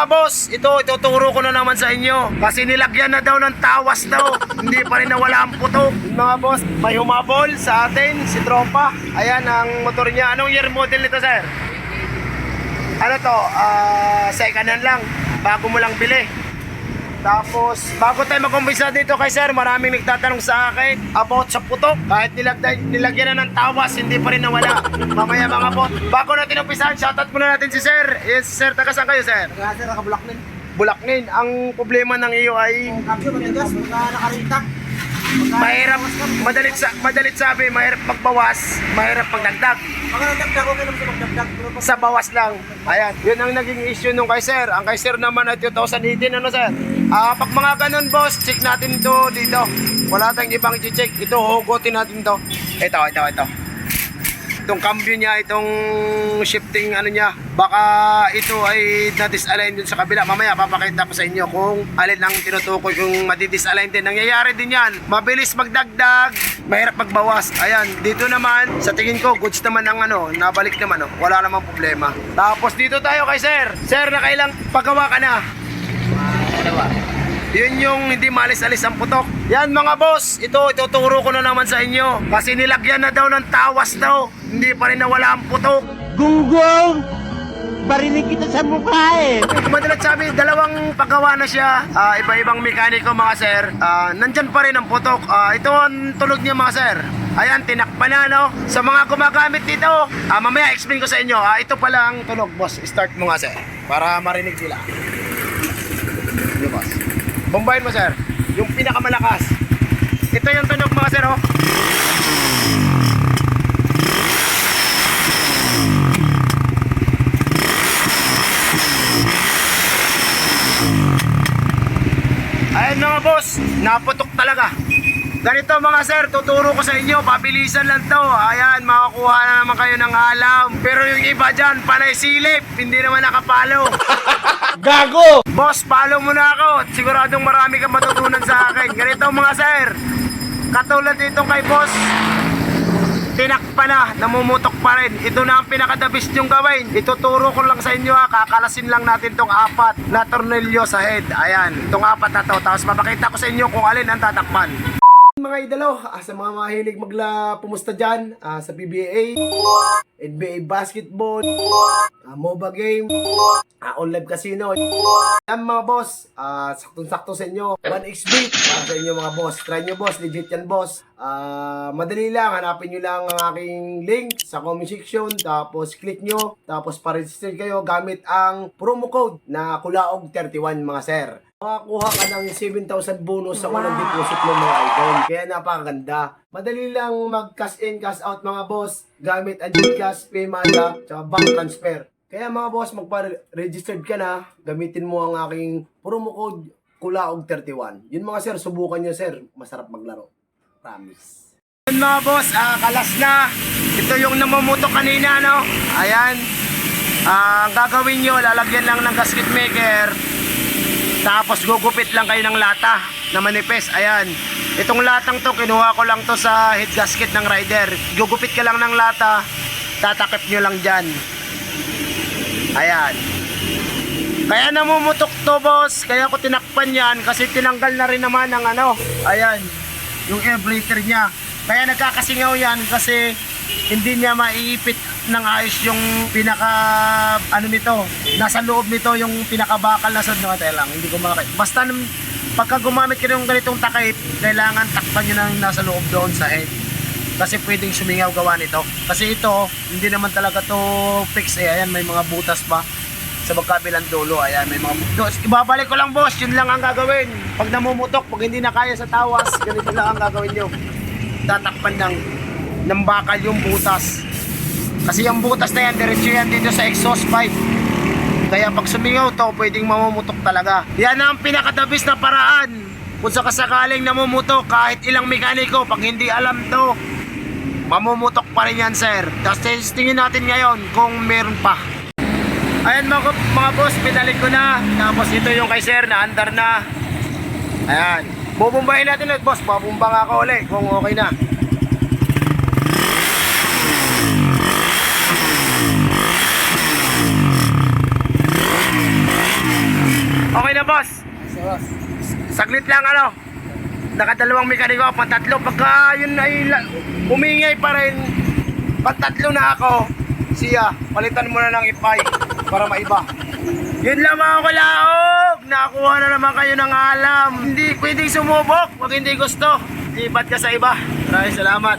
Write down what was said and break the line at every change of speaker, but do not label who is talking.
Ah, boss, ito, ituturo ko na naman sa inyo. Kasi nilagyan na daw ng tawas daw. Hindi pa rin nawala ang putok. Yun, Mga boss, may humabol sa atin, si Tropa. Ayan ang motor niya. Anong year model nito, sir? Ano to? Ah, second hand lang. Bago mo lang bili. Tapos, bago tayo mag-umpisa dito kay sir, maraming nagtatanong sa akin about sa putok. Kahit nilagyan, nilagyan na ng tawas, hindi pa rin nawala. Mamaya mga bot. Bago natin umpisahan, shoutout muna natin si sir. Yes, sir, taga saan kayo, sir?
Kaya sir, na.
Bulaknin. Ang problema ng iyo ay
Kapyo, matigas, pagka nakaritak.
Mahirap, madalit, sa, madalit sabi, mahirap magbawas, mahirap magdagdag.
Mga nagdagdag, okay naman sa magdagdag.
Sa bawas lang. Ayan, yun ang naging issue nung kay sir. Ang kay sir naman ay 2018, ano sir? Ah, pag mga ganun boss, check natin to dito. Wala tayong ibang i-check. Ito, hugutin natin to. Ito, ito, ito. Itong cambio niya, itong shifting ano niya, baka ito ay na-disalign dun sa kabila. Mamaya papakita ko sa inyo kung alin ang tinutukoy kung madi-disalign din. Nangyayari din yan. Mabilis magdagdag, mahirap magbawas. Ayan, dito naman, sa tingin ko, goods naman ang ano, nabalik naman, oh. wala namang problema. Tapos dito tayo kay sir. Sir, nakailang paggawa ka na? Yun yung hindi malis-alis ang putok. Yan mga boss, ito ituturo ko na naman sa inyo. Kasi nilagyan na daw ng tawas daw. Hindi pa rin nawala ang putok.
Gunggong! Barinig kita sa mukha eh!
Madalat sabi, dalawang paggawa na siya. Ah, iba-ibang mekaniko mga sir. Ah, nandyan pa rin ang putok. Ah, ito ang tunog niya mga sir. Ayan, tinakpan na no. Sa mga gumagamit dito, ah, mamaya explain ko sa inyo. Ah, ito pala ang tunog boss. Start mo nga sir. Para marinig nila. Bombayin mo sir. Yung pinakamalakas. Ito yung tunog mga sir oh. Ayan mga boss, naputok talaga. Ganito mga sir, tuturo ko sa inyo, pabilisan lang to. Ayan, makakuha na naman kayo ng alam. Pero yung iba dyan, panay silip, hindi naman nakapalo.
Gago!
Boss, follow mo na ako. Siguradong marami kang matutunan sa akin. Ganito mga sir, katulad dito kay boss, tinakpa na, namumutok pa rin. Ito na ang pinakadabis yung gawin. Ituturo ko lang sa inyo ha, kakalasin lang natin tong apat na tornilyo sa head. Ayan, itong apat na to. Tapos mapakita ko sa inyo kung alin ang tatakpan. Mga idolo, ah, sa mga mahilig magla pumusta dyan ah, sa PBA, NBA basketball, ah, MOBA game, ah, online casino. Yan mga boss, ah, saktong-sakto sa inyo. 1xbet para sa inyo mga boss. Try nyo boss, legit yan boss. Ah, madali lang, hanapin nyo lang ang aking link sa comment section. Tapos click nyo, tapos pa-register kayo gamit ang promo code na Kulaog31 mga sir. Makakuha ka ng 7,000 bonus sa unang deposit mo mga idol. Kaya napakaganda. Madali lang mag-cash in, cash out mga boss gamit ang Gcash, Paymaya, tsaka bank transfer. Kaya mga boss, magpa-registered ka na, gamitin mo ang aking promo code Kulaog31. Yun mga sir, subukan nyo sir. Masarap maglaro. Promise. Yun mga boss, ah, kalas na. Ito yung namumutok kanina, no? Ayan. Ah, ang gagawin nyo, lalagyan lang ng gasket maker. Tapos gugupit lang kayo ng lata na manipes. Ayan. Itong latang to, kinuha ko lang to sa head gasket ng rider. Gugupit ka lang ng lata, tatakip nyo lang dyan. Ayan. Kaya namumutok to boss, kaya ko tinakpan yan kasi tinanggal na rin naman ang ano. Ayan, yung airbraker niya. Kaya nagkakasingaw yan kasi hindi niya maiipit ng ayos yung pinaka ano nito nasa loob nito yung pinakabakal na sod no lang hindi ko makakit basta pagka gumamit ka ng ganitong takip kailangan takpan nyo ng nasa loob doon sa head kasi pwedeng sumingaw gawa nito. Kasi ito hindi naman talaga to fix eh. Ayan may mga butas pa sa magkabilang dulo. Ayan may mga butas ibabalik ko lang boss. Yun lang ang gagawin. Pag namumutok pag hindi na kaya sa tawas ganito lang ang gagawin nyo. Tatakpan ng ng bakal yung butas. Kasi yung butas na yan, diretso yan dito sa exhaust pipe. Kaya pag sumingaw to, pwedeng mamumutok talaga. Yan ang pinakadabis na paraan. Kung sa kasakaling namumutok, kahit ilang mekaniko, pag hindi alam to, mamumutok pa rin yan, sir. Tapos testingin natin ngayon kung meron pa. Ayan mga, mga boss, pinalik ko na. Tapos ito yung kay sir, na andar na. Ayan. Bubumbahin natin ulit, boss. Babumba nga ako ulit kung okay na. Okay na boss. Saglit lang ano. Nakadalawang mekaniko, pantatlo. Pagka yun ay umingay pa rin, pantatlo na ako. Siya, palitan mo na ng ipay para maiba. Yun lang mga kulaog. Nakakuha na naman kayo ng alam. Hindi pwedeng sumubok. Huwag hindi gusto. Lipat ka sa iba. Maraming salamat.